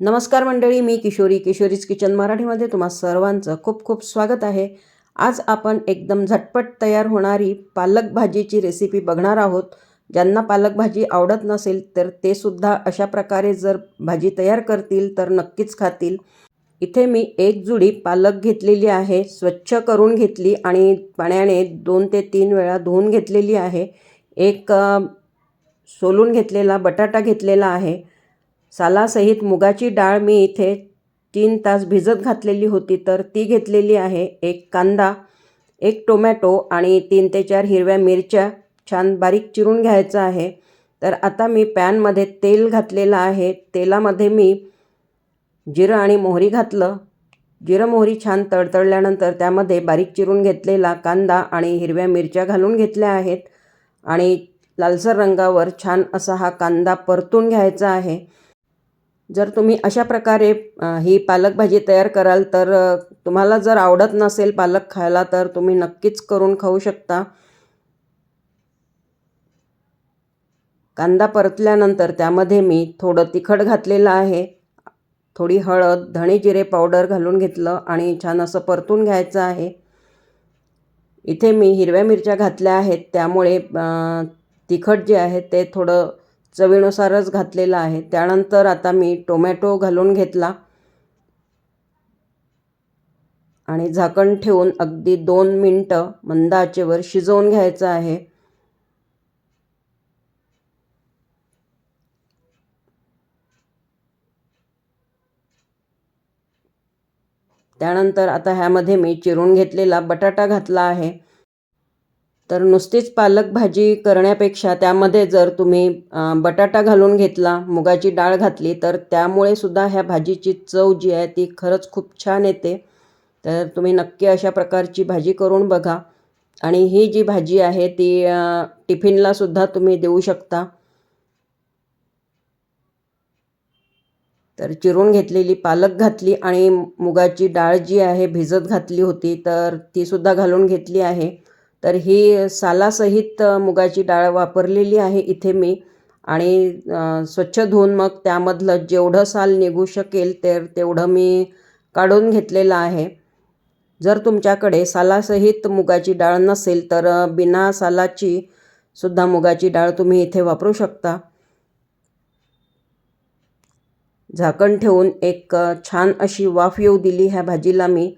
नमस्कार मंडळी मी किशोरी किशोरीज किचन मराठीमध्ये तुम्हा सर्वांचं खूप खूप स्वागत आहे. आज आपण एकदम झटपट तयार होणारी पालक भाजीची रेसिपी बघणार आहोत. ज्यांना पालक भाजी आवडत नसेल तर ते सुद्धा अशा प्रकारे जर भाजी तयार करतील तर नक्कीच खातील. इथे मी एक जुडी पालक घेतलेली आहे स्वच्छ करून घेतली आणि पाण्याने दोन ते तीन वेळा धुवून घेतलेली आहे. एक सोलून घेतलेला बटाटा घेतलेला आहे. सालासहित मुगाची डाळ मी इथे तीन तास भिजत घातलेली होती तर ती घेतलेली आहे. एक कांदा एक टोमॅटो आणि तीन ते चार हिरव्या मिरच्या. छान बारीक चिरून घ्यायचं आहे. तर आता मी पॅनमध्ये तेल घातलेलं आहे. तेलामध्ये मी जिरं आणि मोहरी घातलं. जिरं मोहरी छान तडतडल्यानंतर त्यामध्ये बारीक चिरून घेतलेला कांदा आणि हिरव्या मिरच्या घालून घेतल्या आहेत. आणि लालसर रंगावर छान असा हा कांदा परतून घ्यायचा आहे. जर तुम्ही अशा प्रकारे ही पालक भाजी तयार कराल तर तुम्हाला जर आवडत नसेल पालक खायला तर तुम्ही नक्कीच करून खाऊ शकता. कांदा परतल्यानंतर त्यामध्ये मी थोडं तिखट घातलेलं आहे. थोडी हळद धणे जिरे पावडर घालून घेतलं आणि छान असं परतून घ्यायचं आहे. इथे मी हिरव्या मिरच्या घातल्या आहेत. त्यामुळे तिखट जे आहे ते थोडं चवीनुसारच घातलेला आहे. त्यानंतर आता मी टोमॅटो घालून घेतला. आणि झाकण ठेवून अगदी दोन मिनटं मंद आचेवर शिजवून घ्यायचं आहे. त्यानंतर आता ह्यामध्ये मी चिरून घेतलेला बटाटा घातला आहे. तर नुसतीच पालक भाजी करण्यापेक्षा त्यामध्ये जर तुम्ही बटाटा घालून घेतला मुगाची डाळ घातली तर त्यामुळे सुद्धा ह्या भाजीची चव जी आहे ती खरंच खूप छान येते. तर तुम्ही नक्की अशा प्रकारची भाजी करून बघा. आणि ही जी भाजी आहे ती टिफिनला सुद्धा तुम्ही देऊ शकता. तर चिरून घेतलेली पालक घातली आणि मुगाची डाळ जी आहे भिजत घातली होती तर ती सुद्धा घालून घेतली आहे. तर ही सालासहित मुगाची डाळ वापरलेली आहे इथे मी. आणि स्वच्छ धुवून मग त्यामधलं जेवढं साल निघू शकेल तर तेवढं मी काढून घेतलेलं आहे. जर तुमच्याकडे सालासहित मुगाची डाळ नसेल तर बिना सालाची सुद्धा मुगाची डाळ तुम्ही इथे वापरू शकता. झाकण ठेवून एक छान अशी वाफ येऊ दिली ह्या भाजीला मी.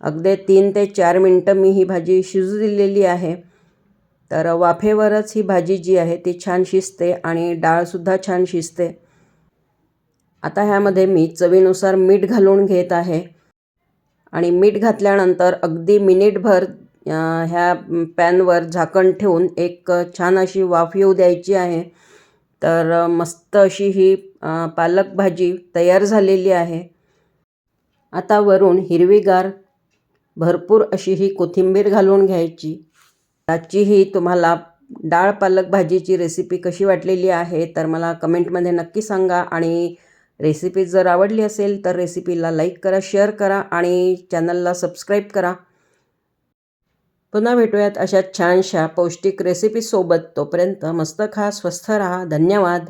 अगदी तीन ते चार मिनटं मी ही भाजी शिजू दिलेली आहे. तर वाफेवरच ही भाजी जी आहे ती छान शिजते आणि डाळसुद्धा छान शिजते. आता ह्यामध्ये मी चवीनुसार मीठ घालून घेत आहे. आणि मीठ घातल्यानंतर अगदी मिनिटभर ह्या पॅनवर झाकण ठेवून एक छान अशी वाफ येऊ द्यायची आहे. तर मस्त अशी ही पालक भाजी तयार झालेली आहे. आता वरून हिरवीगार भरपूर अशी ही कोथिंबीर घालून घ्यायची. त्याचीही तुम्हाला डाळ पालक भाजीची रेसिपी कशी वाटलेली आहे तर मला कमेंटमध्ये नक्की सांगा. आणि रेसिपी जर आवडली असेल तर रेसिपीला लाईक करा शेअर करा आणि चॅनलला सबस्क्राईब करा. पुन्हा भेटूयात अशा छानशा पौष्टिक रेसिपीसोबत तोपर्यंत मस्त खा स्वस्थ राहा. धन्यवाद.